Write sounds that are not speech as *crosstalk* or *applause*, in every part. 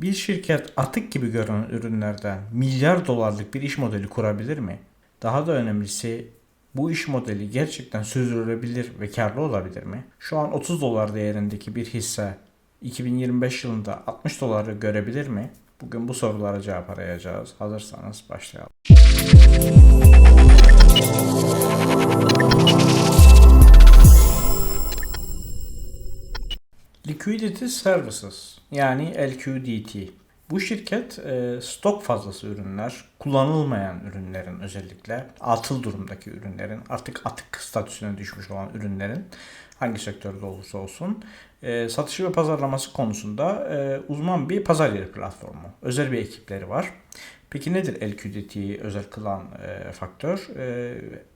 Bir şirket atık gibi görünen ürünlerden milyar dolarlık bir iş modeli kurabilir mi? Daha da önemlisi bu iş modeli gerçekten sürdürülebilir ve karlı olabilir mi? Şu an 30 dolar değerindeki bir hisse 2025 yılında 60 doları görebilir mi? Bugün bu sorulara cevap arayacağız. Hazırsanız başlayalım. Liquidity Services yani LQDT. Bu şirket e, stok fazlası ürünler, kullanılmayan ürünlerin özellikle atıl durumdaki ürünlerin, artık atık statüsüne düşmüş olan ürünlerin hangi sektörde olursa olsun e, satışı ve pazarlaması konusunda e, uzman bir pazar yeri platformu. Özel bir ekipleri var. Peki nedir LQDT'yi özel kılan e, faktör? E,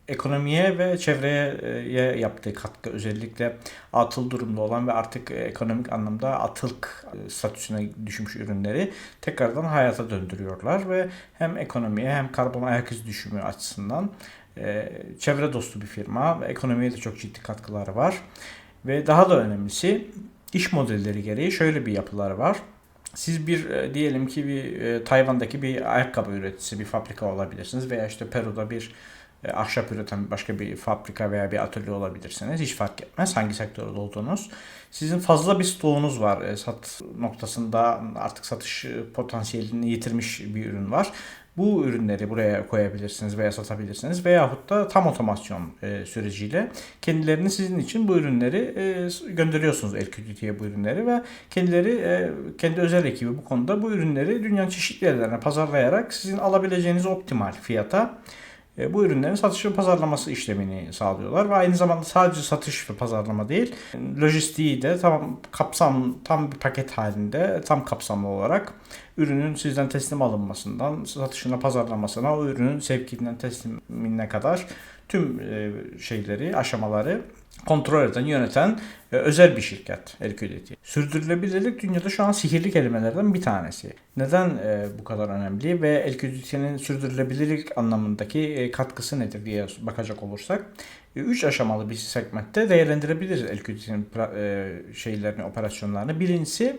ekonomiye ve çevreye e, yaptığı katkı özellikle atıl durumda olan ve artık ekonomik anlamda atılık e, statüsüne düşmüş ürünleri tekrardan hayata döndürüyorlar ve hem ekonomiye hem karbon ayak izi düşümü açısından e, çevre dostu bir firma ve ekonomiye de çok ciddi katkıları var. Ve daha da önemlisi iş modelleri gereği şöyle bir yapıları var. Siz bir e, diyelim ki bir e, Tayvan'daki bir ayakkabı üreticisi bir fabrika olabilirsiniz veya işte Peru'da bir e, ahşap üreten başka bir fabrika veya bir atölye olabilirsiniz. Hiç fark etmez hangi sektörde olduğunuz. Sizin fazla bir stoğunuz var. E, sat noktasında artık satış potansiyelini yitirmiş bir ürün var. Bu ürünleri buraya koyabilirsiniz veya satabilirsiniz veyahut da tam otomasyon e, süreciyle kendilerini sizin için bu ürünleri e, gönderiyorsunuz LQDT'ye bu ürünleri ve kendileri e, kendi özel ekibi bu konuda bu ürünleri dünyanın çeşitli yerlerine pazarlayarak sizin alabileceğiniz optimal fiyata bu ürünlerin satış ve pazarlaması işlemini sağlıyorlar ve aynı zamanda sadece satış ve pazarlama değil, lojistiği de tam kapsam tam bir paket halinde tam kapsamlı olarak ürünün sizden teslim alınmasından satışına pazarlamasına o ürünün sevkinden teslimine kadar tüm e, şeyleri, aşamaları kontrol eden, yöneten e, özel bir şirket LQDT. Sürdürülebilirlik dünyada şu an sihirli kelimelerden bir tanesi. Neden e, bu kadar önemli ve LQDT'nin sürdürülebilirlik anlamındaki katkısı nedir diye bakacak olursak 3 aşamalı bir segmentte değerlendirebiliriz LQDT'nin şeylerini, operasyonlarını. Birincisi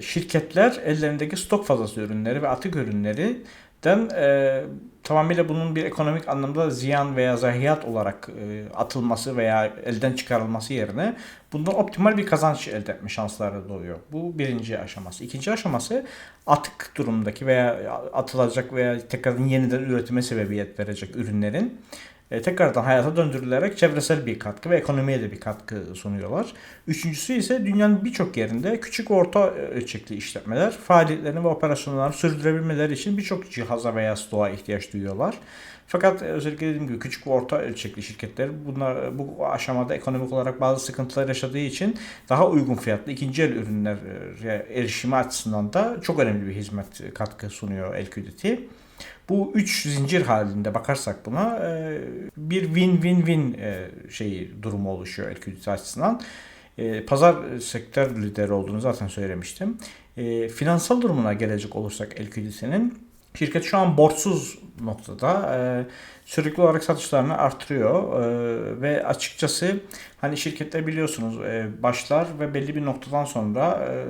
şirketler ellerindeki stok fazlası ürünleri ve atık ürünleri den e, tamamıyla bunun bir ekonomik anlamda ziyan veya zahiyat olarak e, atılması veya elden çıkarılması yerine bundan optimal bir kazanç elde etme şansları doğuyor. Bu birinci aşaması. İkinci aşaması atık durumdaki veya atılacak veya tekrardan yeniden üretime sebebiyet verecek ürünlerin e, tekrardan hayata döndürülerek çevresel bir katkı ve ekonomiye de bir katkı sunuyorlar. Üçüncüsü ise dünyanın birçok yerinde küçük orta ölçekli işletmeler faaliyetlerini ve operasyonlarını sürdürebilmeleri için birçok cihaza veya stoğa ihtiyaç duyuyorlar. Fakat özellikle dediğim gibi küçük ve orta ölçekli şirketler bunlar bu aşamada ekonomik olarak bazı sıkıntılar yaşadığı için daha uygun fiyatlı ikinci el ürünler erişimi açısından da çok önemli bir hizmet katkı sunuyor LQDT. Bu üç zincir halinde bakarsak buna e, bir win-win-win e, şeyi durumu oluşuyor LQDT açısından. E, pazar sektör lideri olduğunu zaten söylemiştim. Finansal durumuna gelecek olursak LQDT'nin Şirket şu an borçsuz noktada. E, sürekli olarak satışlarını artırıyor e, ve açıkçası hani şirketler biliyorsunuz e, başlar ve belli bir noktadan sonra e,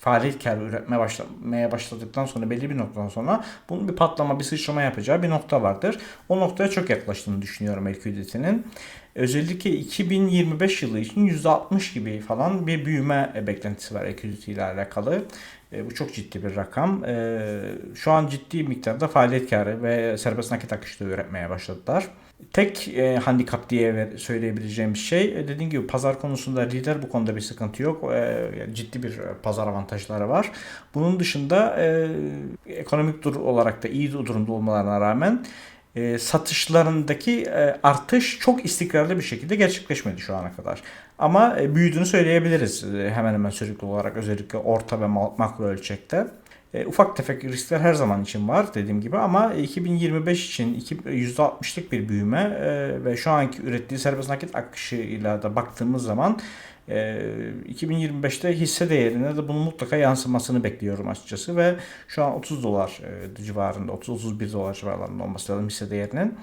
faaliyet karı üretmeye başlamaya başladıktan sonra belli bir noktadan sonra bunun bir patlama bir sıçrama yapacağı bir nokta vardır. O noktaya çok yaklaştığını düşünüyorum LQDT'nin. Özellikle 2025 yılı için %60 gibi falan bir büyüme beklentisi var LQDT ile alakalı. E, bu çok ciddi bir rakam. E, şu an ciddi miktarda faaliyet karı ve serbest nakit akışı da üretmeye başladılar. Tek e, handikap diye söyleyebileceğim şey e, dediğim gibi pazar konusunda lider bu konuda bir sıkıntı yok. E, ciddi bir pazar avantajları var. Bunun dışında e, ekonomik dur olarak da iyi durumda olmalarına rağmen e, satışlarındaki e, artış çok istikrarlı bir şekilde gerçekleşmedi şu ana kadar. Ama e, büyüdüğünü söyleyebiliriz e, hemen hemen sürekli olarak özellikle orta ve makro ölçekte. E, ufak tefek riskler her zaman için var dediğim gibi ama 2025 için %60'lık bir büyüme e, ve şu anki ürettiği serbest nakit akışıyla da baktığımız zaman 2025'te hisse değerine de bunun mutlaka yansımasını bekliyorum açıkçası ve şu an 30 dolar civarında 30-31 dolar civarlarında olması lazım hisse değerinin.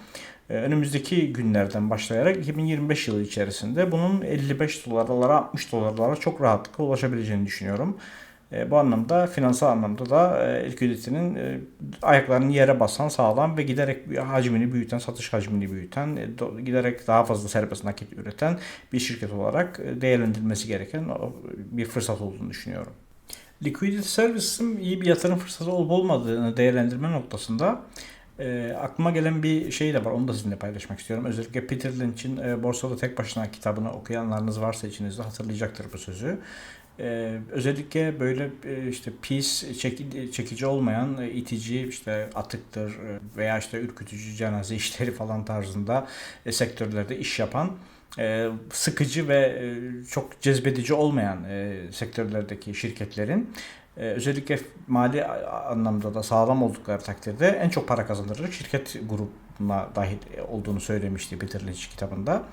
Önümüzdeki günlerden başlayarak 2025 yılı içerisinde bunun 55 dolarlara 60 dolarlara çok rahatlıkla ulaşabileceğini düşünüyorum. E, bu anlamda finansal anlamda da e, liquiditinin e, ayaklarını yere basan, sağlam ve giderek hacmini büyüten, satış hacmini büyüten, e, do- giderek daha fazla serbest nakit üreten bir şirket olarak e, değerlendirilmesi gereken o- bir fırsat olduğunu düşünüyorum. Liquidity Services'ın iyi bir yatırım fırsatı olup olmadığını değerlendirme noktasında e, aklıma gelen bir şey de var. Onu da sizinle paylaşmak istiyorum. Özellikle Peter Lynch'in e, Borsada Tek Başına kitabını okuyanlarınız varsa içinizde hatırlayacaktır bu sözü. E, özellikle böyle e, işte pis, çeki- çekici olmayan, e, itici, işte atıktır e, veya işte ürkütücü cenaze *laughs* işleri falan tarzında e, sektörlerde iş yapan e, sıkıcı ve e, çok cezbedici olmayan e, sektörlerdeki şirketlerin e, özellikle mali anlamda da sağlam oldukları takdirde en çok para kazandıracak şirket grubuna dahil olduğunu söylemişti Peter Lynch kitabında.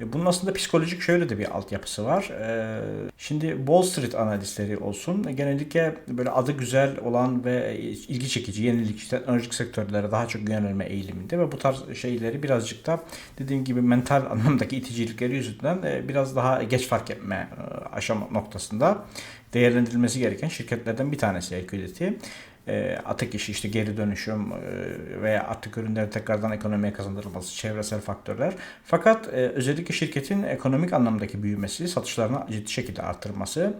E, Bunun aslında psikolojik şöyle de bir altyapısı var. E, Şimdi Wall Street analistleri olsun genellikle böyle adı güzel olan ve ilgi çekici yenilikçi teknolojik sektörlere daha çok yönelme eğiliminde ve bu tarz şeyleri birazcık da dediğim gibi mental *laughs* anlamdaki iticilikleri yüzünden e, biraz daha geç fark etme e, aşama noktasında değerlendirilmesi gereken şirketlerden bir tanesi Liquidity. E, Atık işi işte geri dönüşüm e, veya atık ürünlerin tekrardan ekonomiye kazandırılması, çevresel faktörler. Fakat e, özellikle şirketin ekonomik anlamdaki büyümesi, satışlarını ciddi şekilde artırması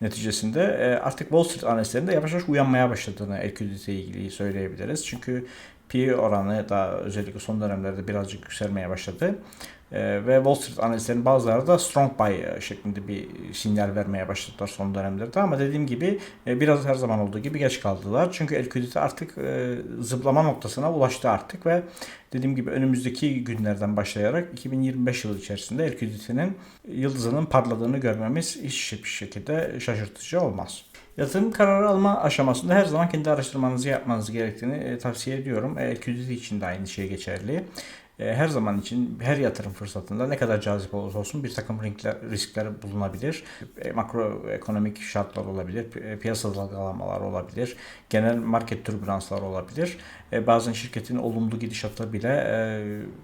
neticesinde e, artık Wall Street analistlerinin de yavaş yavaş uyanmaya başladığını Liquidity ile ilgili söyleyebiliriz. Çünkü PE oranı da özellikle son dönemlerde birazcık yükselmeye başladı. Ee, ve Wall Street analistlerin bazıları da strong buy e, şeklinde bir sinyal vermeye başladılar son dönemlerde ama dediğim gibi e, biraz her zaman olduğu gibi geç kaldılar. Çünkü liquidity artık e, zıplama noktasına ulaştı artık ve dediğim gibi önümüzdeki günlerden başlayarak 2025 yılı içerisinde liquidity'nin yıldızının parladığını görmemiz hiçbir şekilde şaşırtıcı olmaz. Yatırım kararı alma aşamasında her zaman kendi araştırmanızı yapmanız gerektiğini e, tavsiye ediyorum. E, liquidity için de aynı şey geçerli. E, her zaman için her yatırım fırsatında ne kadar cazip olursa olsun bir takım riskler, bulunabilir. E, makroekonomik şartlar olabilir, e, piyasa dalgalanmalar olabilir, genel market türbülanslar olabilir. Bazen şirketin olumlu gidişatı bile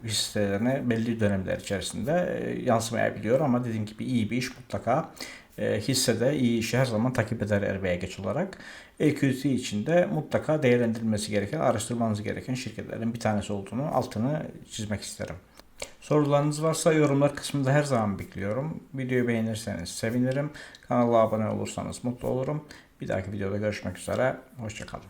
hisselerine belli dönemler içerisinde yansımayabiliyor ama dediğim gibi iyi bir iş mutlaka hissede iyi işi her zaman takip eder er veya geç olarak. EQT için de mutlaka değerlendirilmesi gereken, araştırmanız gereken şirketlerin bir tanesi olduğunu altını çizmek isterim. Sorularınız varsa yorumlar kısmında her zaman bekliyorum. Videoyu beğenirseniz sevinirim. Kanala abone olursanız mutlu olurum. Bir dahaki videoda görüşmek üzere. Hoşçakalın.